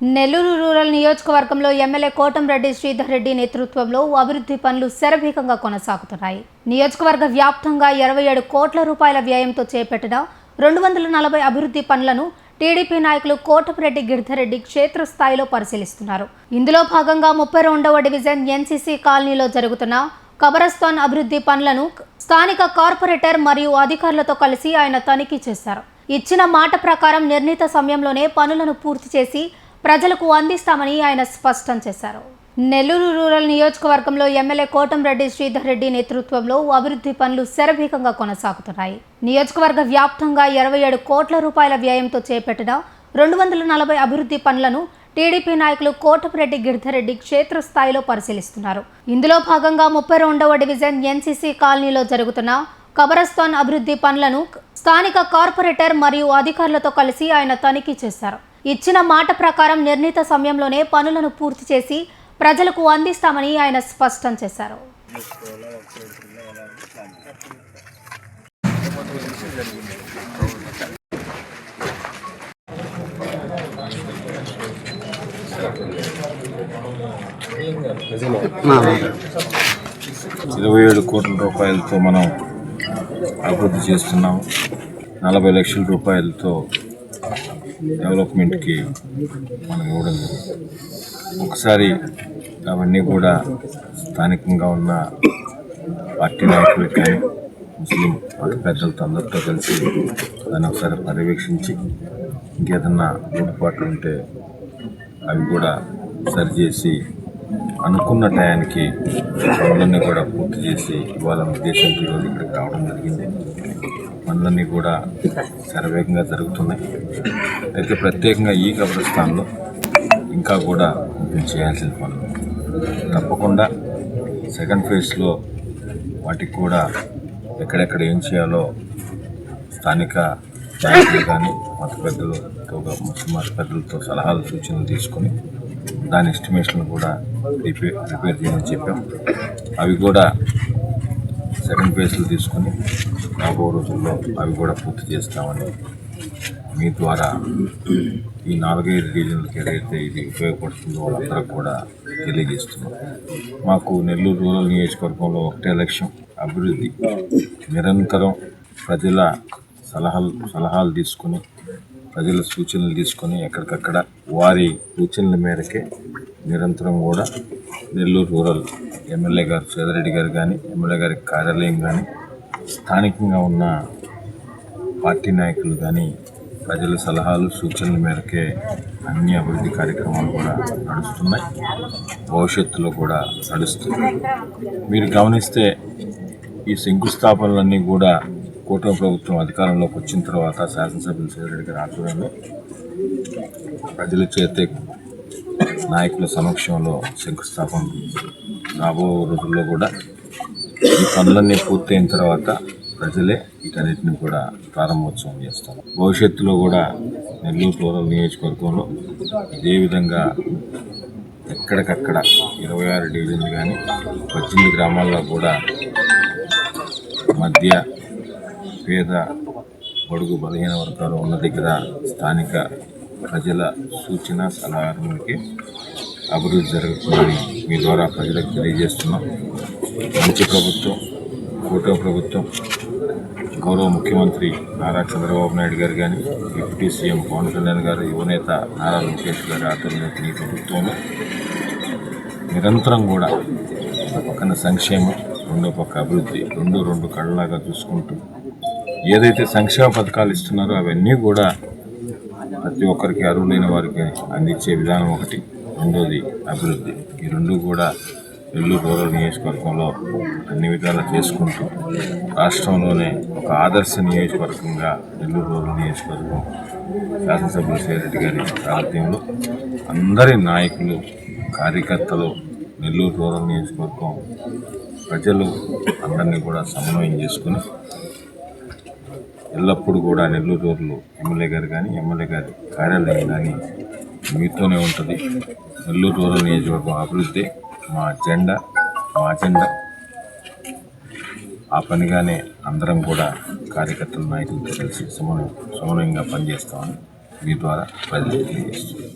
Nellore rural నియోజకవర్గంలో MLA Kotamreddy Sridhar Reddy నేతృత్వంలో అభివృద్ధి పనులు శరవేగంగా కొనసాగుతున్నాయి. నియోజకవర్గ వ్యాప్తంగా ఇరవై ఏడు కోట్ల రూపాయల వ్యయంతో చేపట్టిన రెండు వందల నలభై అభివృద్ధి పనులను టీడీపీ నాయకులు కోటమిరెడ్డి గిరిధరెడ్డి క్షేత్రస్థాయిలో పరిశీలిస్తున్నారు. ఇందులో భాగంగా ముప్పై రెండవ డివిజన్ ఎన్సీసీ కాలనీలో జరుగుతున్న కబరస్థాన్ అభివృద్ధి పనులను స్థానిక కార్పొరేటర్ మరియు అధికారులతో కలిసి ఆయన తనిఖీ చేశారు. ఇచ్చిన మాట ప్రకారం నిర్ణీత సమయంలోనే పనులను పూర్తి చేసి ప్రజలకు అందిస్తామని ఆయన స్పష్టం చేశారు. నెల్లూరు రూరల్ నియోజకవర్గంలో ఎమ్మెల్యే కోటంరెడ్డి శ్రీధర్ రెడ్డి నేతృత్వంలో అభివృద్ధి పనులు శరవేగంగా కొనసాగుతున్నాయి. నియోజకవర్గ వ్యాప్తంగా ఇరవై ఏడు కోట్ల రూపాయల వ్యయంతో చేపట్టిన రెండు వందల నలభై అభివృద్ధి పనులను టీడీపీ నాయకులు కోటమిరెడ్డి గిరిధరెడ్డి క్షేత్రస్థాయిలో పరిశీలిస్తున్నారు. ఇందులో భాగంగా ముప్పై రెండవ డివిజన్ ఎన్సీసీ కాలనీలో జరుగుతున్న కబరస్థాన్ అభివృద్ధి పనులను స్థానిక కార్పొరేటర్ మరియు అధికారులతో కలిసి ఆయన తనిఖీ చేశారు. ఇచ్చిన మాట ప్రకారం నిర్ణీత సమయంలోనే పనులను పూర్తి చేసి ప్రజలకు అందిస్తామని ఆయన స్పష్టం చేశారు. ఇరవై ఏడు కోట్ల రూపాయలతో మనం అభివృద్ధి చేస్తున్నాం. నలభై లక్షల రూపాయలతో డెవలప్మెంట్కి మనం ఇవ్వడం ఒకసారి అవన్నీ కూడా స్థానికంగా ఉన్న పార్టీ నాయకులు కానీ ముస్లిం మత పెద్దలతో అందరితో కలిసి దాన్ని ఒకసారి పర్యవేక్షించి ఇంకేదన్నా లోటుపాట్లు ఉంటే అవి కూడా సరిచేసి అనుకున్న టయానికి పనులన్నీ కూడా పూర్తి చేసి ఇవాళ ఉద్దేశంతో ఈరోజు ఇక్కడికి రావడం జరిగింది. పనులన్నీ కూడా శరవేగంగా జరుగుతున్నాయి. అయితే ప్రత్యేకంగా ఈ కబ్రస్థాన్లో ఇంకా కూడా కొంచెం చేయాల్సిన పనులు. తప్పకుండా సెకండ్ ఫేజ్లో వాటికి కూడా ఎక్కడెక్కడ ఏం చేయాలో స్థానిక నాయకులు కానీ మత పెద్దలతో ముస్లిం మత పెద్దలతో సలహాలు సూచనలు తీసుకొని దాని ఎస్టిమేషన్ కూడా రిపేర్ రిపేర్ చేయమని చెప్పాం. అవి కూడా సెకండ్ ఫేజ్లో తీసుకొని రాబో రోజుల్లో అవి కూడా పూర్తి చేస్తామని మీ ద్వారా ఈ నాలుగైదు రీజన్లకి ఏదైతే ఇది ఉపయోగపడుతుందో వాళ్ళందరూ కూడా తెలియజేస్తున్నాం. మాకు నెల్లూరు రూరల్ నియోజకవర్గంలో ఒకటే లక్ష్యం అభివృద్ధి. నిరంతరం ప్రజల సలహాలు సలహాలు తీసుకుని ప్రజల సూచనలు తీసుకొని ఎక్కడికక్కడ వారి సూచనల మేరకే నిరంతరం కూడా నెల్లూరు రూరల్ ఎమ్మెల్యే గారు సేదరెడ్డి గారు కానీ ఎమ్మెల్యే గారి కార్యాలయం కానీ స్థానికంగా ఉన్న పార్టీ నాయకులు కానీ ప్రజల సలహాలు సూచనల మేరకే అన్ని అభివృద్ధి కార్యక్రమాలు కూడా నడుస్తున్నాయి. భవిష్యత్తులో కూడా నడుస్తుంది మీరు గమనిస్తే ఈ శంకుస్థాపనలన్నీ కూడా కూటమి ప్రభుత్వం అధికారంలోకి వచ్చిన తర్వాత శాసనసభ్యులు సేదరెడ్డి గారి ఆధ్వర్యంలో ప్రజల చేతే నాయకుల సమక్షంలో శంకుస్థాపన రాబో రోజుల్లో కూడా ఈ పనులన్నీ పూర్తయిన తర్వాత ప్రజలే వీటన్నిటిని కూడా ప్రారంభోత్సవం చేస్తారు. భవిష్యత్తులో కూడా నెల్లూరు రూరల్ నియోజకవర్గంలో ఇదే విధంగా ఎక్కడికక్కడ ఇరవై ఆరు డివిజన్లు కానీ పద్దెనిమిది గ్రామాల్లో కూడా మధ్య పేద బడుగు బలహీన వర్గాలు ఉన్న దగ్గర స్థానిక ప్రజల సూచన సలహాలకి అభివృద్ధి జరుగుతుందని మీ ద్వారా ప్రజలకు తెలియజేస్తున్నాం. మంచి ప్రభుత్వం కూటమి ప్రభుత్వం గౌరవ ముఖ్యమంత్రి నారా చంద్రబాబు నాయుడు గారు కానీ డిప్యూటీ సీఎం పవన్ కళ్యాణ్ గారు యువనేత నారా లోకేష్ గారి ఆధ్వర్యంలో ఈ ప్రభుత్వంలో నిరంతరం కూడా ఒక పక్కన సంక్షేమం రెండో పక్క అభివృద్ధి రెండు రెండు కళ్ళలాగా చూసుకుంటూ ఏదైతే సంక్షేమ పథకాలు ఇస్తున్నారో అవన్నీ కూడా ప్రతి ఒక్కరికి అర్హులైన వారికి అందించే విధానం ఒకటి. రెండోది అభివృద్ధి. ఈ రెండు కూడా నెల్లూరు రూరల్ నియోజకవర్గంలో అన్ని విధాలా చేసుకుంటూ రాష్ట్రంలోనే ఒక ఆదర్శ నియోజకవర్గంగా నెల్లూరు రూరల్ నియోజకవర్గం శాసనసభ్యులు సేరెడ్డి గారి సారథ్యంలో అందరి నాయకులు కార్యకర్తలు నెల్లూరు రూరల్ నియోజకవర్గం ప్రజలు అందరినీ కూడా సమన్వయం చేసుకుని ఎల్లప్పుడూ కూడా నెల్లూరు రోడ్లు ఎమ్మెల్యే గారు కానీ ఎమ్మెల్యే గారి కార్యాలయం కానీ మీతోనే ఉంటుంది. నెల్లూరు రూరల్ నియోజకవర్గం అభివృద్ధి మా అజెండా మా అజెండా ఆ పనిగానే అందరం కూడా కార్యకర్తల నాయకులతో కలిసి సమన్వయం సమన్వయంగా పనిచేస్తామని మీ ద్వారా ప్రజలకు తెలియజేస్తున్నాం.